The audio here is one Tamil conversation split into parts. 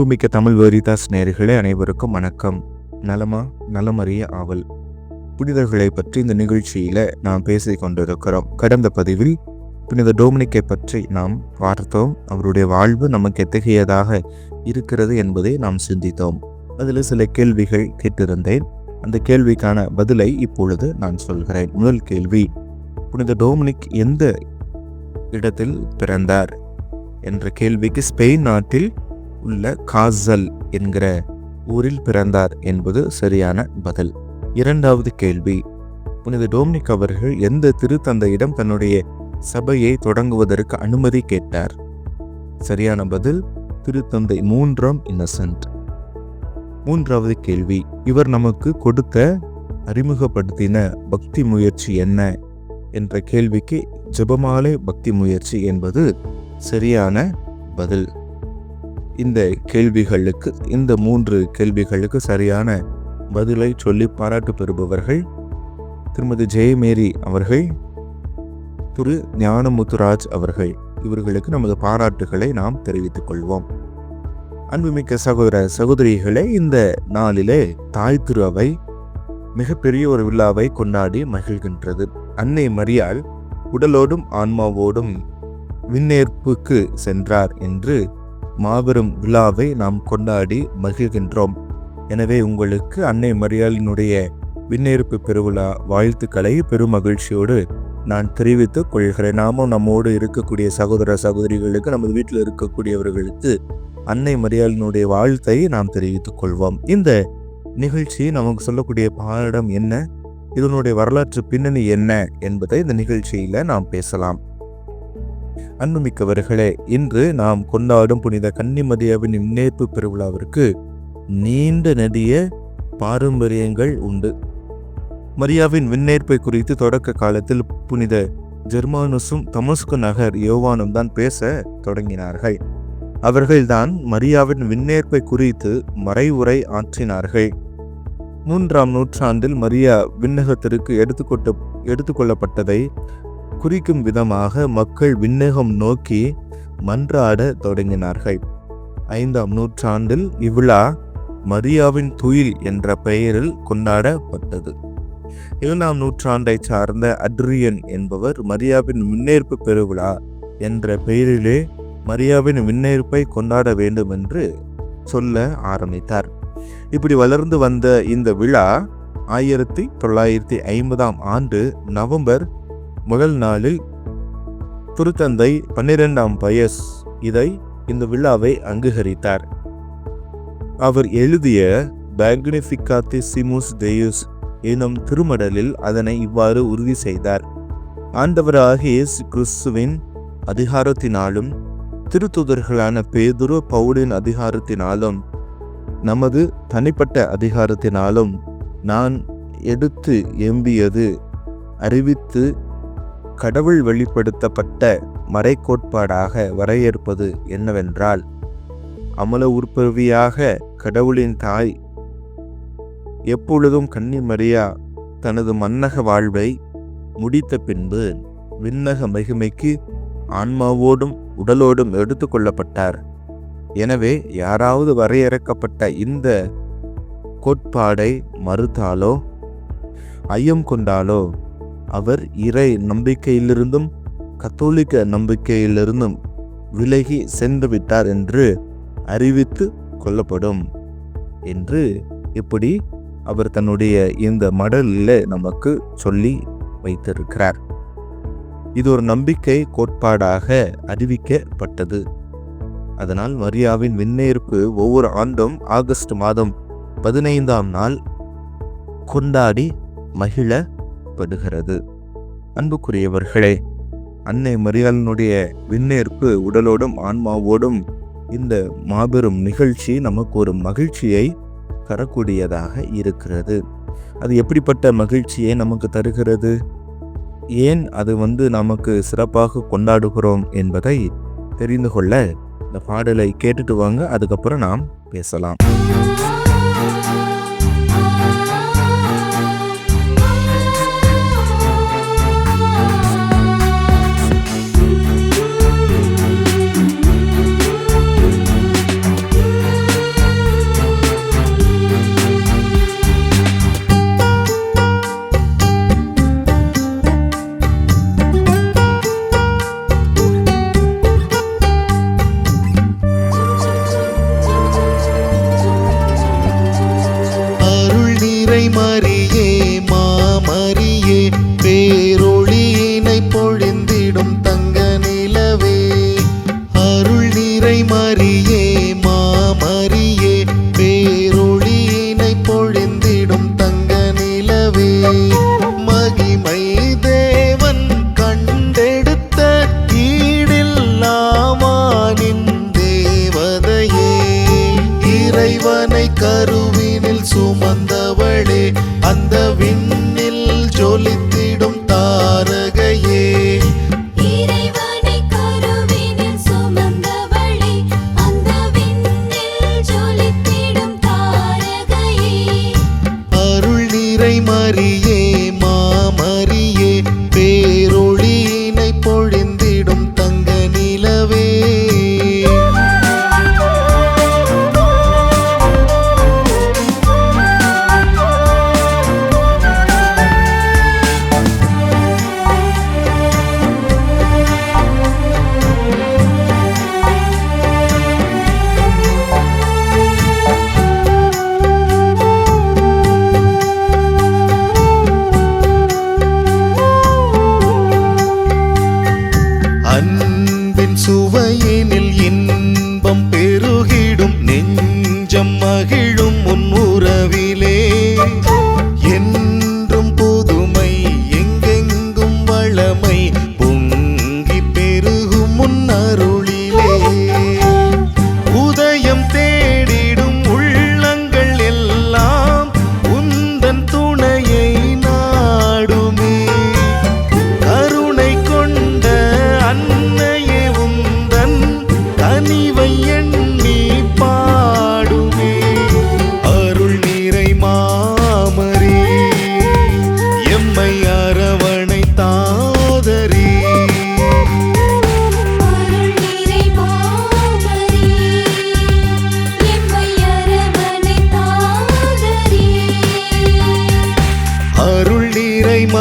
அன்புமிக்க தமிழ் வரிதாஸ் நேர்களே அனைவருக்கும் வணக்கம். நலமா? நலமறிய ஆவல். புனிதர்களை பற்றி இந்த நிகழ்ச்சியில நாம் பேசிக் கொண்டிருக்கிறோம். கடந்த பதிவில் புனித டோமினிக்கை பற்றி நாம் பார்த்தோம். அவருடைய வாழ்வு நமக்கு எத்தகையதாக இருக்கிறது என்பதை நாம் சிந்தித்தோம். அதில் சில கேள்விகள் கேட்டிருந்தேன். அந்த கேள்விக்கான பதிலை இப்பொழுது நான் சொல்கிறேன். முதல் கேள்வி புனித டோமினிக் எந்த இடத்தில் பிறந்தார்? என்ற கேள்விக்கு ஸ்பெயின் நாட்டில் உள்ள காசல் என்கிற ஊரில் பிறந்தார் என்பது சரியான பதில். இரண்டாவது கேள்வி. புனித டோம்னிக் அவர்கள் எந்த திருத்தந்தையிடம் தன்னுடைய சபையை தொடங்குவதற்கு அனுமதி கேட்டார்? சரியான பதில் திருத்தந்தை மூன்றாம் இன்னசென்ட். மூன்றாவது கேள்வி. இவர் நமக்கு கொடுத்த அறிமுகப்படுத்தின பக்தி முயற்சி என்ன? என்ற கேள்விக்கு ஜபமாலை பக்தி முயற்சி என்பது சரியான பதில். இந்த கேள்விகளுக்கு இந்த மூன்று கேள்விகளுக்கு சரியான பதிலை சொல்லி பாராட்டு பெறுபவர்கள் திருமதி ஜெயமேரி அவர்கள் திரு ஞானமுத்துராஜ் அவர்கள். இவர்களுக்கு நமது பாராட்டுகளை நாம் தெரிவித்துக் கொள்வோம். அன்புமிக்க சகோதர சகோதரிகளே இந்த நாளிலே தாய் திரு அவை மிகப்பெரிய ஒரு விழாவை கொண்டாடி மகிழ்கின்றது. அன்னை மரியாள் உடலோடும் ஆன்மாவோடும் விண்ணேற்புக்கு சென்றார் என்று மாபெரும் விழாவை நாம் கொண்டாடி மகிழ்கின்றோம். எனவே உங்களுக்கு அன்னை மரியாளினுடைய விண்ணேற்பு பெருவிழா வாழ்த்துக்களை பெருமகிழ்ச்சியோடு நான் தெரிவித்துக் கொள்கிறேன். நாமும் நம்மோடு இருக்கக்கூடிய சகோதர சகோதரிகளுக்கு நமது வீட்டில் இருக்கக்கூடியவர்களுக்கு அன்னை மரியாளினுடைய வாழ்த்தை நாம் தெரிவித்துக் கொள்வோம். இந்த நிகழ்ச்சி நமக்கு சொல்லக்கூடிய பாடம் என்ன? இதனுடைய வரலாற்று பின்னணி என்ன என்பதை இந்த நிகழ்ச்சியில் நாம் பேசலாம். அன்புமிக்கவர்களே இன்று நாம் கொண்டாடும் புனித கன்னிமதியாவின் முன்னேற்பு பெருவிழாவிற்கு நீண்ட நெடிய பாரம்பரியங்கள் உண்டு. மரியாவின் விண்ணேற்பை குறித்து தொடக்க காலத்தில் புனித ஜெர்மானுஸும் தமஸ்கு நகர் யோவானும் தான் பேச தொடங்கினார்கள். அவர்கள்தான் மரியாவின் விண்ணேற்பை குறித்து மறைவுரை ஆற்றினார்கள். மூன்றாம் நூற்றாண்டில் மரியா விண்ணகத்திற்கு எடுத்துக்கொட்ட எடுத்துக்கொள்ளப்பட்டதை குறிக்கும் விதமாக மக்கள் விண்ணகம் நோக்கி மன்றாட தொடங்கினார்கள். ஐந்தாம் நூற்றாண்டில் இவ்விழா மரியாவின் துயில் என்ற பெயரில் கொண்டாடப்பட்டது. ஏழாம் நூற்றாண்டை சார்ந்த அட்ரியன் என்பவர் மரியாவின் முன்னேற்பு பெருவிழா என்ற பெயரிலே மரியாவின் விண்ணேற்பை கொண்டாட வேண்டும் என்று சொல்ல ஆரம்பித்தார். இப்படி வளர்ந்து வந்த இந்த விழா ஆயிரத்தி தொள்ளாயிரத்தி ஐம்பதாம் ஆண்டு நவம்பர் முதல் நாளில் திருத்தந்தை பன்னிரெண்டாம் பயஸ் இதை இந்த விழாவை அங்கீகரித்தார். அவர் எழுதிய பேக்னிஃபிகாத்திசிமுஸ் தேயுஸ் எனும் திருமடலில் அதனை இவ்வாறு உறுதி செய்தார். ஆண்டவராக இயேசு கிறிஸ்துவின் அதிகாரத்தினாலும் திருத்துதர்களான பேதுரு பவுலின் அதிகாரத்தினாலும் நமது தனிப்பட்ட அதிகாரத்தினாலும் நான் எடுத்து எம்பியது அறிவித்து கடவுள் வெளிப்படுத்தப்பட்ட மறைக்கோட்பாடாக வரையறுப்பது என்னவென்றால் அமல உற்பவியாக கடவுளின் தாய் எப்பொழுதும் கன்னி மரியா தனது மன்னக வாழ்வை முடித்த பின்பு விண்ணக மகிமைக்கு ஆன்மாவோடும் உடலோடும் எடுத்துக்கொள்ளப்பட்டார் எனவே யாராவது வரையறுக்கப்பட்ட இந்த கோட்பாடை மறுத்தாலோ ஐயம் கொண்டாலோ அவர் இறை நம்பிக்கையிலிருந்தும் கத்தோலிக்க நம்பிக்கையிலிருந்தும் விலகி சென்றுவிட்டார் என்று அறிவித்து கொள்ளப்படும் என்று இப்படி அவர் தன்னுடைய இந்த மடலில் நமக்கு சொல்லி வைத்திருக்கிறார். இது ஒரு நம்பிக்கை கோட்பாடாக அறிவிக்கப்பட்டது. அதனால் மரியாவின் விண்ணேற்பு ஒவ்வொரு ஆண்டும் ஆகஸ்ட் மாதம் பதினைந்தாம் நாள் கொண்டாடி மகிழ காணப்படுகிறது. அன்புக்குரியவர்களே அன்னை மரியாளனுடைய விண்ணேற்பு உடலோடும் ஆன்மாவோடும் இந்த மாபெரும் நிகழ்ச்சி நமக்கு ஒரு மகிழ்ச்சியை தரக்கூடியதாக இருக்கிறது. அது எப்படிப்பட்ட மகிழ்ச்சியை நமக்கு தருகிறது? ஏன் அது வந்து நமக்கு சிறப்பாக கொண்டாடுகிறோம் என்பதை தெரிந்து கொள்ள இந்த பாடலை கேட்டுட்டு வாங்க அதுக்கப்புறம் நாம் பேசலாம்.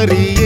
María.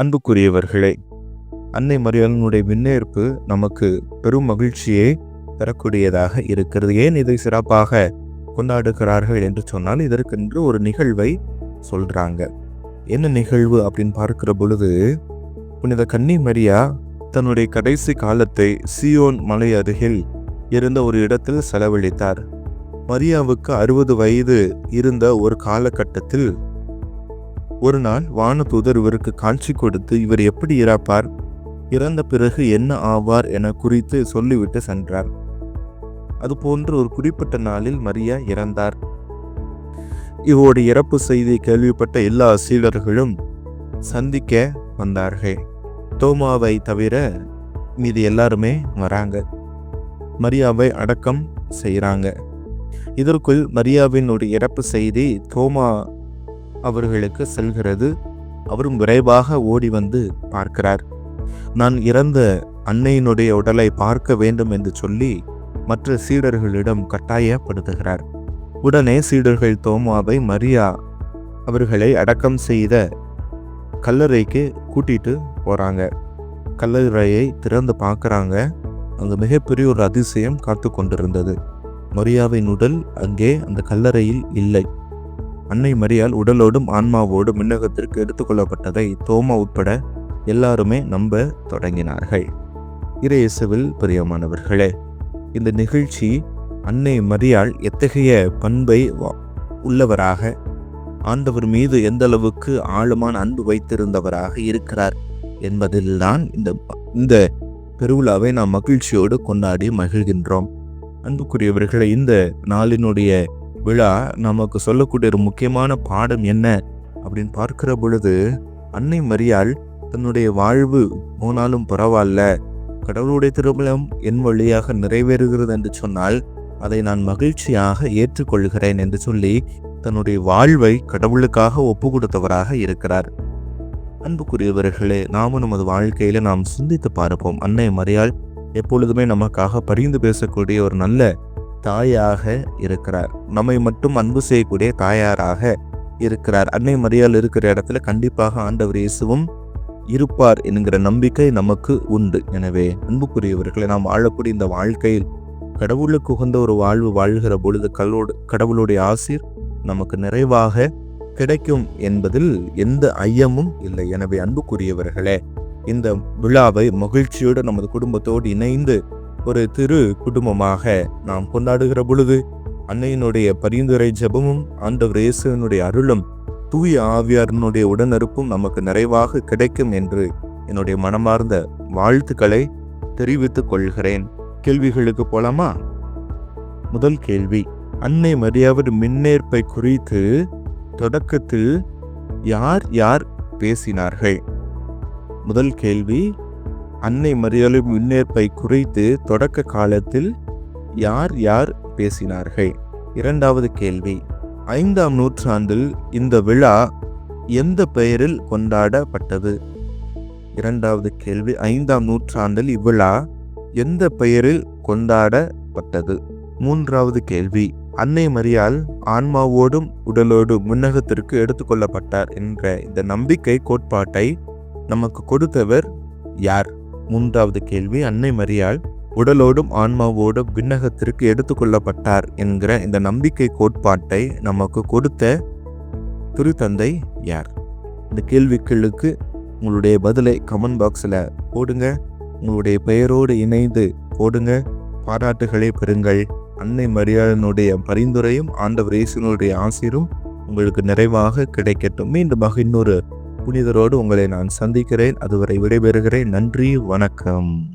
அன்புக்குரியவர்களே அன்னை மரியாதனுடைய விண்ணேற்பு நமக்கு பெரும் மகிழ்ச்சியை தரக்கூடியதாக இருக்கிறது. ஏன் இதை சிறப்பாக கொண்டாடுகிறார்கள் என்று சொன்னால் இதற்கென்று ஒரு நிகழ்வை சொல்றாங்க. என்ன நிகழ்வு அப்படின்னு பார்க்கிற பொழுது புனித கன்னி மரியா தன்னுடைய கடைசி காலத்தை சியோன் மலை அருகில் இருந்த ஒரு இடத்தில் செலவழித்தார். மரியாவுக்கு அறுபது வயது இருந்த ஒரு காலகட்டத்தில் ஒரு நாள் வானதூதர் இவருக்கு காட்சி கொடுத்து இவர் எப்படி இறப்பார்? இறந்த பிறகு என்ன ஆவார் என குறித்து சொல்லிவிட்டு சென்றார். அதுபோன்று ஒரு குறிப்பிட்ட நாளில் மரியா இறந்தார். இவருடைய இறப்பு செய்தி கேள்விப்பட்ட எல்லா சீடர்களும் சந்திக்க வந்தார்கள். தோமாவை தவிர மீதி எல்லாருமே வராங்க. மரியாவை அடக்கம் செய்கிறாங்க இதற்குள் மரியாவின் ஒரு இறப்பு செய்தி தோமா அவர்களுக்கு செல்கிறது. அவரும் விரைவாக ஓடி வந்து பார்க்கிறார். நான் இறந்த அன்னையினுடைய உடலை பார்க்க வேண்டும் என்று சொல்லி மற்ற சீடர்களிடம் கட்டாயப்படுத்துகிறார். உடனே சீடர்கள் தோமாவை மரியா அவர்களை அடக்கம் செய்த கல்லறைக்கு கூட்டிட்டு போகிறாங்க கல்லறையை திறந்து பார்க்குறாங்க. அங்கு மிகப்பெரிய ஒரு அதிசயம் காத்து கொண்டிருந்தது மரியாவின் உடல் அங்கே அந்த கல்லறையில் இல்லை. அன்னை மரியால் உடலோடும் ஆன்மாவோடும் விண்ணகத்திற்கு எடுத்துக்கொள்ளப்பட்டதை தோமா உட்பட எல்லாருமே நம்ப தொடங்கினார்கள். இறையேசுவில் பிரியமானவர்களே இந்த நிகழ்ச்சி அன்னை மரியாள் எத்தகைய பண்பை உள்ளவராக ஆண்டவர் மீது எந்த அளவுக்கு ஆழமான அன்பு வைத்திருந்தவராக இருக்கிறார் என்பதில்தான் இந்த இந்த பெருவிழாவை நாம் மகிழ்ச்சியோடு கொண்டாடி மகிழ்கின்றோம். அன்புக்குரியவர்களை இந்த நாளினுடைய விழா நமக்கு சொல்லக்கூடிய ஒரு முக்கியமான பாடம் என்ன அப்படின்னு பார்க்கிற பொழுது அன்னை மரியாள் தன்னுடைய வாழ்வு போனாலும் பரவாயில்ல. கடவுளுடைய திருமணம் என் வழியாக நிறைவேறுகிறது என்று சொன்னால் அதை நான் மகிழ்ச்சியாக ஏற்றுக்கொள்கிறேன் என்று சொல்லி தன்னுடைய வாழ்வை கடவுளுக்காக ஒப்பு கொடுத்தவராக இருக்கிறார். அன்புக்குரியவர்களே நாமும் நமது வாழ்க்கையில நாம் சிந்தித்து பார்ப்போம். அன்னை மரியாள் எப்பொழுதுமே நமக்காக பரிந்து பேசக்கூடிய ஒரு நல்ல தாயாக இருக்கிறார். நம்மை மட்டும் அன்பு செய்யக்கூடிய தாயாராக இருக்கிறார். அன்னை மரியாள் இருக்கிற இடத்துல கண்டிப்பாக ஆண்டவர் இயேசுவும் இருப்பார் என்கிற நம்பிக்கை நமக்கு உண்டு. எனவே அன்புக்குரியவர்களை நாம் வாழக்கூடிய இந்த வாழ்க்கையில் கடவுளுக்கு உகந்த ஒரு வாழ்வு வாழ்கிற பொழுது கல்லோடு கடவுளுடைய ஆசீர் நமக்கு நிறைவாக கிடைக்கும் என்பதில் எந்த ஐயமும் இல்லை. எனவே அன்புக்குரியவர்களே இந்த விழாவை மகிழ்ச்சியோடு நமது குடும்பத்தோடு இணைந்து ஒரு திரு குடும்பமாக நாம் கொண்டாடுகிற பொழுது அன்னையினுடைய பரிந்துரை ஜெபமும் ஆண்டவர் இயேசுவினுடைய அருளும் தூய ஆவியாரினுடைய உடனிருப்பும் நமக்கு நிறைவாக கிடைக்கும் என்று என்னுடைய மனமார்ந்த வாழ்த்துக்களை தெரிவித்துக் கொள்கிறேன். கேள்விகளுக்கு போலாமா? முதல் கேள்வி அன்னை மரியாவின் மின்னேற்பை குறித்து தொடக்கத்தில் யார் யார் பேசினார்கள்? முதல் கேள்வி அன்னை மரியாதை முன்னேற்பை குறித்து தொடக்க காலத்தில் யார் யார் பேசினார்கள்? இரண்டாவது கேள்வி. ஐந்தாம் நூற்றாண்டில் இந்த விழா எந்த பெயரில் கொண்டாடப்பட்டது? இரண்டாவது கேள்வி. ஐந்தாம் நூற்றாண்டில் இவ்விழா எந்த பெயரில் கொண்டாடப்பட்டது? மூன்றாவது கேள்வி. அன்னை மரியால் ஆன்மாவோடும் உடலோடும் முன்னகத்திற்கு எடுத்துக்கொள்ளப்பட்டார் என்ற இந்த நம்பிக்கை கோட்பாட்டை நமக்கு கொடுத்தவர் யார்? மூன்றாவது கேள்வி அன்னை மரியாள் உடலோடும் ஆன்மாவோடும் விண்ணகத்திற்கு எடுத்துக்கொள்ளப்பட்டார் என்கிற இந்த நம்பிக்கை கோட்பாட்டை நமக்கு கொடுத்த திருத்தந்தை யார்? இந்த கேள்விகளுக்கு உங்களுடைய பதிலை கமெண்ட் பாக்ஸில் போடுங்க. உங்களுடைய பெயரோடு இணைந்து போடுங்க. பாராட்டுகளை பெறுங்கள். அன்னை மரியாதனுடைய பரிந்துரையும் ஆண்டவர் இயேசுனுடைய ஆசிரும் உங்களுக்கு நிறைவாக கிடைக்கட்டும். மீண்டும் இன்னொரு புனிதரோடு உங்களை நான் சந்திக்கிறேன். அதுவரை விடைபெறுகிறேன். நன்றி வணக்கம்.